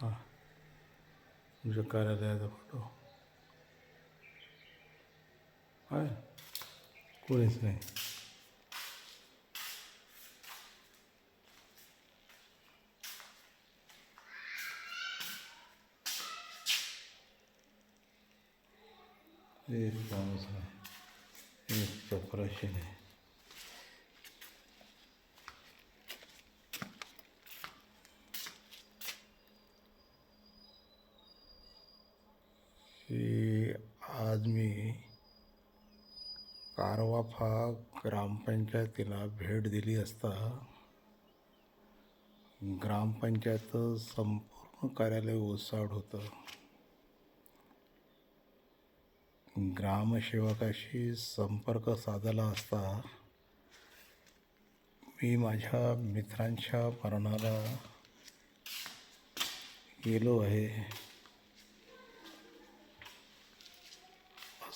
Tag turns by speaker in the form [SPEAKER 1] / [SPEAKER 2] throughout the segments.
[SPEAKER 1] हां तुमच्या कार्यालयाचा फोटो आहे कोणीच नाही एक माणूस आहे एक चपराशी नाही आज मी कारवाफा ग्रामपंचायतीला भेट दिली असता ग्रामपंचायत संपूर्ण कार्यालय ओसाड होतं. ग्रामसेवकाशी संपर्क साधला असता मी माझ्या मित्रांच्या मरणाला गेलो आहे.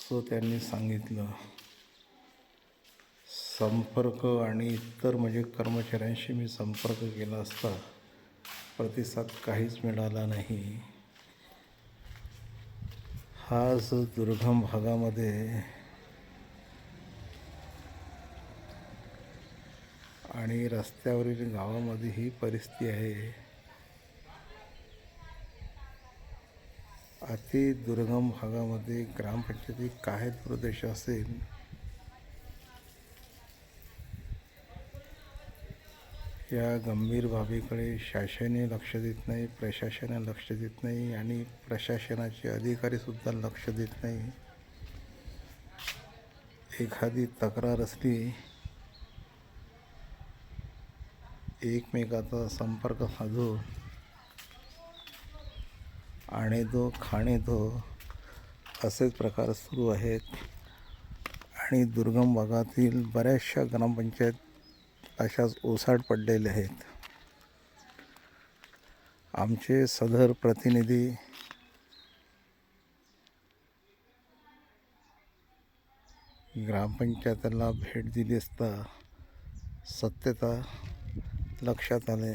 [SPEAKER 1] असं त्यांनी सांगितलं. संपर्क आणि इतर म्हणजे कर्मचाऱ्यांशी मी संपर्क केला असता प्रतिसाद काहीच मिळाला नाही. हा जो दुर्गम भागामध्ये आणि रस्त्यावरील गावामध्ये ही परिस्थिती आहे. अति दुर्गम भागामध्ये ग्रामपंचायती काय प्रदेश असेल? या गंभीर बाबीकडे शासने लक्ष देत नाही प्रशासनाने लक्ष देत नाही आणि प्रशासनाचे अधिकारीसुद्धा लक्ष देत नाही. एखादी तक्रार असली एकमेकाचा संपर्क साधून आणि दो खाणे दो असेच प्रकार सुरू आहेत. आणि दुर्गम भागातील बऱ्याचशा ग्रामपंचायत अशाच ओसाड पडलेल्या आहेत. आमचे सदर प्रतिनिधी ग्रामपंचायतीला भेट दिली असता सत्यता लक्षात आले.